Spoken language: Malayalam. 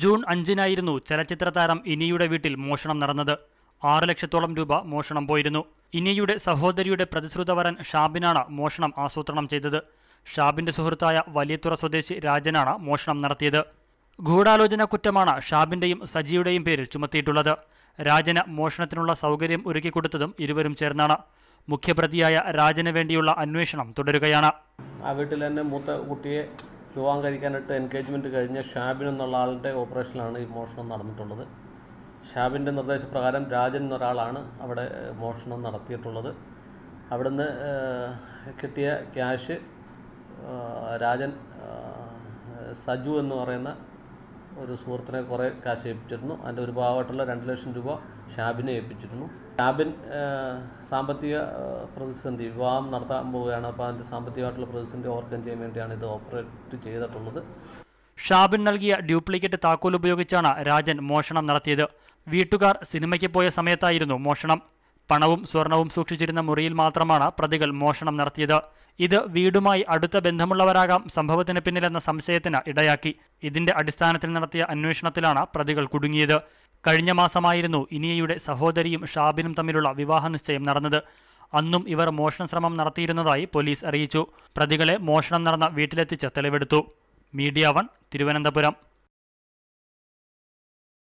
ജൂൺ അഞ്ചിനായിരുന്നു ചലച്ചിത്ര താരം ഇനിയുടെ വീട്ടിൽ മോഷണം നടന്നത്. ആറ് ലക്ഷത്തോളം രൂപ മോഷണം പോയിരുന്നു. ഇനിയുടെ സഹോദരിയുടെ പ്രതിശ്രുതവരൻ ഷാബിനാണ് മോഷണം ആസൂത്രണം ചെയ്തത്. ഷാബിന്റെ സുഹൃത്തായ വലിയത്തുറ സ്വദേശി രാജനാണ് മോഷണം നടത്തിയത്. ഗൂഢാലോചന കുറ്റമാണ് ഷാബിന്റെയും സജിയുടെയും പേരിൽ ചുമത്തിയിട്ടുള്ളത്. രാജന് മോഷണത്തിനുള്ള സൗകര്യം ഒരുക്കിക്കൊടുത്തതും ഇരുവരും ചേർന്നാണ്. മുഖ്യപ്രതിയായ രാജന് വേണ്ടിയുള്ള അന്വേഷണം തുടരുകയാണ്. ആ വീട്ടിൽ തന്നെ മൂത്ത കുട്ടിയെ വിവാഹം കഴിക്കാനായിട്ട് എൻഗേജ്മെന്റ് കഴിഞ്ഞ ഷാബിൻ എന്നുള്ള ആളുടെ ഓപ്പറേഷനിലാണ് ഈ മോഷണം നടന്നിട്ടുള്ളത്. ഷാബിന്റെ നിർദ്ദേശപ്രകാരം രാജൻ എന്നൊരാളാണ് അവിടെ മോഷണം നടത്തിയിട്ടുള്ളത്. അവിടുന്ന് കിട്ടിയ ക്യാഷ് രാജൻ സജു എന്ന് പറയുന്ന ഒരു സുഹൃത്തിനെ കുറേ കാശ് ഏൽപ്പിച്ചിരുന്നു. അതിന്റെ ഒരു ഭാഗമായിട്ടുള്ള രണ്ട് ലക്ഷം രൂപ ഷാബിനെ ഏൽപ്പിച്ചിരുന്നു. ഷാബിൻ സാമ്പത്തിക പ്രതിസന്ധി വിവാഹം നടത്താൻ പോവുകയാണ്. അപ്പോൾ അതിന്റെ സാമ്പത്തികമായിട്ടുള്ള പ്രതിസന്ധി ഓവർകം ചെയ്യാൻ വേണ്ടിയാണ് ഇത് ഓപ്പറേറ്റ് ചെയ്തിട്ടുള്ളത്. ഷാബിൻ നൽകിയ ഡ്യൂപ്ലിക്കേറ്റ് താക്കോൽ ഉപയോഗിച്ചാണ് രാജൻ മോഷണം നടത്തിയത്. വീട്ടുകാർ സിനിമയ്ക്ക് പോയ സമയത്തായിരുന്നു മോഷണം. പണവും സ്വർണവും സൂക്ഷിച്ചിരുന്ന മുറിയിൽ മാത്രമാണ് പ്രതികൾ മോഷണം നടത്തിയത്. ഇത് വീടുമായി അടുത്ത ബന്ധമുള്ളവരാകാം സംഭവത്തിന് പിന്നിലെന്ന സംശയത്തിന് ഇടയാക്കി. ഇതിന്റെ അടിസ്ഥാനത്തിൽ നടത്തിയ അന്വേഷണത്തിലാണ് പ്രതികൾ കുടുങ്ങിയത്. കഴിഞ്ഞ മാസമായിരുന്നു ഇനിയയുടെ സഹോദരിയും ഷാബിനും തമ്മിലുള്ള വിവാഹ നിശ്ചയം നടന്നത്. അന്നും ഇവർ മോഷണ ശ്രമം നടത്തിയിരുന്നതായി പോലീസ് അറിയിച്ചു. പ്രതികളെ മോഷണം നടന്ന വീട്ടിലെത്തിച്ച് തെളിവെടുത്തു. Media one Thiruvananthapuram.